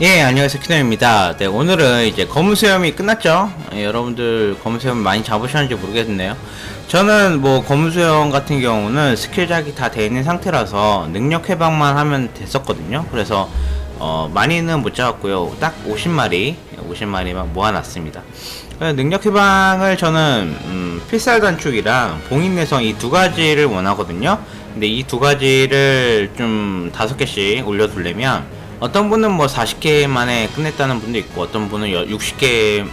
예, 안녕하세요. 키노입니다. 네, 오늘은 이제 검은수염이 끝났죠? 예, 여러분들 검은수염 많이 잡으셨는지 모르겠네요. 저는 뭐 검은수염 같은 경우는 스킬작이 다 되어 있는 상태라서 능력 해방만 하면 됐었거든요. 그래서 어, 많이는 못 잡았고요. 딱 50마리, 50마리만 모아놨습니다. 그래서 능력 해방을 저는 음, 필살 단축이랑 봉인 내성 이 두 가지를 원하거든요. 근데 이 두 가지를 좀 다섯 개씩 올려두려면 어떤 분은 뭐 40개 만에 끝냈다는 분도 있고 어떤 분은 60개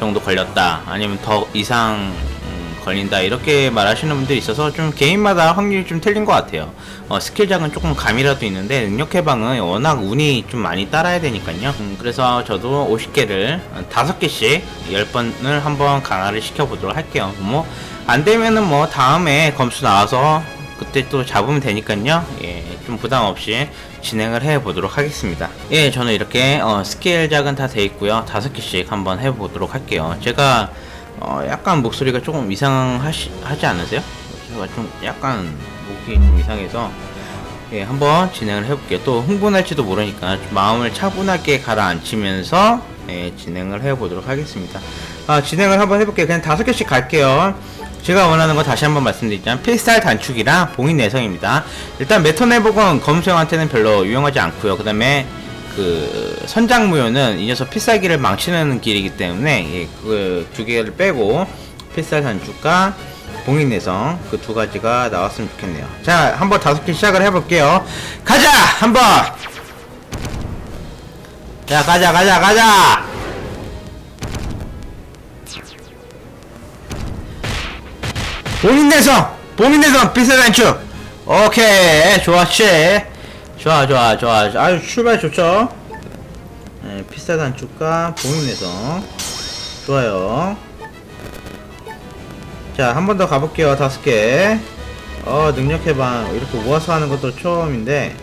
정도 걸렸다 아니면 더 이상 음, 걸린다 이렇게 말하시는 분들이 있어서 좀 개인마다 확률이 좀 틀린 것 같아요. 어, 스킬작은 조금 감이라도 있는데 능력 해방은 워낙 운이 좀 많이 따라야 되니까요. 음, 그래서 저도 50개를 5개씩 10번을 한번 강화를 시켜보도록 할게요. 뭐 안되면은 뭐 다음에 검수 나와서 그때 또 잡으면 되니까요. 예, 좀 부담 없이 진행을 해 보도록 하겠습니다. 예, 저는 이렇게 어, 스케일 작은 다 돼 있고요. 다섯 개씩 한번 해 보도록 할게요. 제가 어, 약간 목소리가 조금 이상하시 하지 않으세요? 제가 좀 약간 목이 좀 이상해서 예, 한번 진행을 해볼게요. 또 흥분할지도 모르니까 좀 마음을 차분하게 가라앉히면서 예, 진행을 해보도록 하겠습니다. 아, 진행을 한번 해볼게요. 그냥 다섯 개씩 갈게요. 제가 원하는 거 다시 한번 말씀드리자면 필살 단축이랑 봉인 내성입니다. 일단 메톤 회복은 검수형한테는 별로 유용하지 않고요. 그 다음에 그 선장무효는 이 녀석 필살기를 망치는 길이기 때문에 예, 그두 개를 빼고 필살 단축과 봉인 내성 그 두 가지가 나왔으면 좋겠네요. 자, 한번 다섯 개 시작을 해볼게요. 가자, 한번. 자, 가자, 가자, 가자. 봉인 내성, 봉인 내성, 필살 단축. 오케이, 좋았지. 좋아, 좋아, 좋아. 아주 출발 좋죠. 네, 필살 단축과 봉인 내성. 좋아요. 자, 한 번 더 가볼게요. 다섯 개. 어, 능력 해방. 이렇게 모아서 하는 것도 처음인데,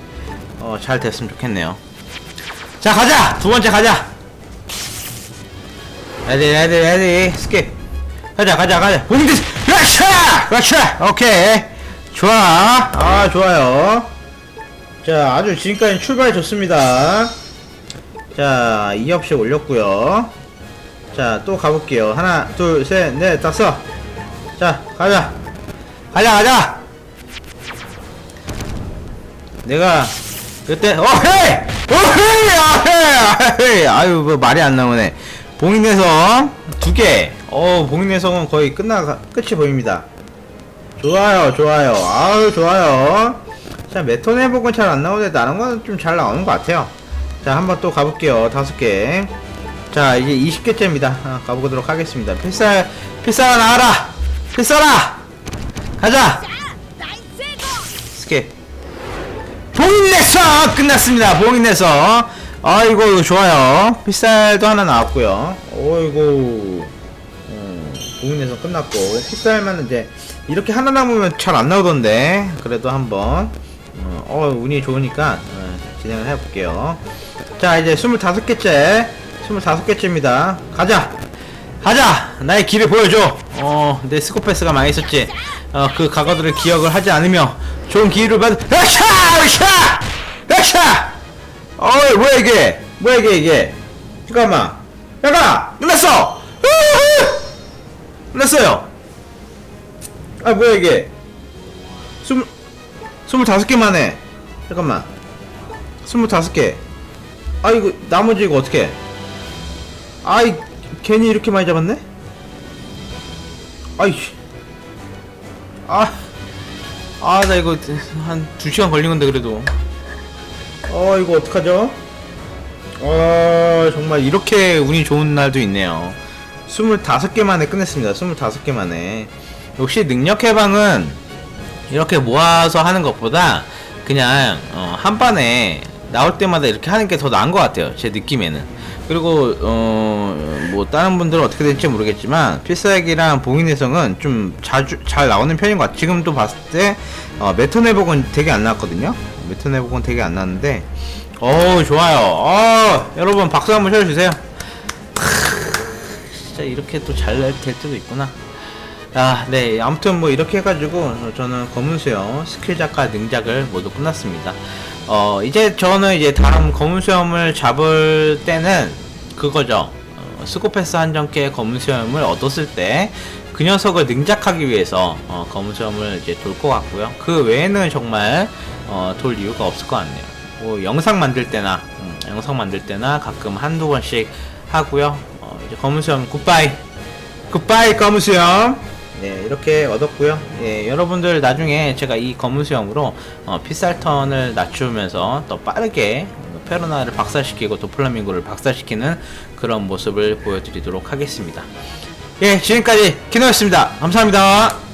어, 잘 됐으면 좋겠네요. 자, 가자! 두 번째 가자! 레디, 레디, 레디. 스킵. 가자, 가자, 가자. 봉인 내성! 그렇차! 그렇차! 오케이. 좋아. 아, 좋아요. 자, 아주 지금까지 출발 좋습니다. 자, 2업씩 올렸고요. 자, 또 가볼게요. 하나, 둘, 셋, 넷, 다섯. 자, 가자. 가자, 가자. 내가 그때 어헤이! 어헤이! 아헤이! 아유, 뭐 말이 안 나오네. 봉인내성 두 개. 어, 봉인내성은 거의 끝나 끝이 보입니다. 좋아요, 좋아요. 아유, 좋아요. 자, 메톤 회복은 잘 안 나오는데 다른 거는 좀잘 나오는 것 같아요. 자, 한번 또 가볼게요. 다섯 개. 자, 이제 20개째입니다. 아, 가보도록 하겠습니다. 필살, 필살아 나와라! 필살아! 가자! 스케. 봉인내서 끝났습니다. 봉인내서. 아이고, 좋아요. 필살도 하나 나왔고요. 어이고. 어, 봉인내서 끝났고. 필살만 이제 이렇게 하나 남으면 잘 안 나오던데. 그래도 한번. 어, 어, 운이 좋으니까 어, 진행을 해볼게요. 자, 이제 25개째. 25개째입니다. 가자! 가자! 나의 길을 보여줘! 어, 내 스코패스가 많이 있었지. 어, 그 과거들을 기억을 하지 않으며 좋은 기회를 받, 으쌰! 으쌰! 으쌰! 어이, 뭐야, 이게? 뭐야, 이게, 이게? 잠깐만. 잠깐! 끝났어! 끝났어요! 아, 뭐야, 이게? 스물, 스물다섯 개 만에. 잠깐만. 스물다섯 개. 아, 이거, 나머지 이거 어떻게 아이, 괜히 이렇게 많이 잡았네? 아이씨. 아, 아, 나 이거 한 두 시간 걸린 건데, 그래도. 어, 이거 어떡하죠? 어, 정말 이렇게 운이 좋은 날도 있네요. 25개 만에 끝냈습니다. 25개 만에. 역시 능력 해방은 이렇게 모아서 하는 것보다 그냥 어, 한 번에 나올 때마다 이렇게 하는 게 더 나은 것 같아요. 제 느낌에는. 그리고 어 뭐 다른 분들은 어떻게 될지 모르겠지만 필살기랑 봉인해성은 좀 자주 잘 나오는 편인 것 같아요. 지금도 봤을 때 어, 메톤 회복은 되게 안 나왔거든요. 메톤 회복은 되게 안 나왔는데 어 좋아요. 어 여러분 박수 한번 쳐주세요. 진짜 이렇게 또 잘 될 때도 있구나. 아, 네. 아무튼 뭐 이렇게 해가지고 저는 검은 수염 스킬 작가 능작을 모두 끝났습니다. 어, 이제 저는 이제 다음 검은 수염을 잡을 때는 그거죠. 어, 스코패스 한정께 검은 수염을 얻었을 때 그 녀석을 능작하기 위해서 어, 검은 수염을 이제 돌 것 같고요. 그 외에는 정말 어, 돌 이유가 없을 것 같네요. 뭐 영상 만들 때나 음, 영상 만들 때나 가끔 한두 번씩 하고요. 어, 이제 검은 수염 굿바이. 굿바이 검은 수염. 네 이렇게 얻었고요. 예, 여러분들 나중에 제가 이 검은 수염으로 어, 피살턴을 낮추면서 더 빠르게 페로나를 박살시키고 도플라밍고를 박살시키는 그런 모습을 보여드리도록 하겠습니다. 예, 지금까지 키노였습니다. 감사합니다.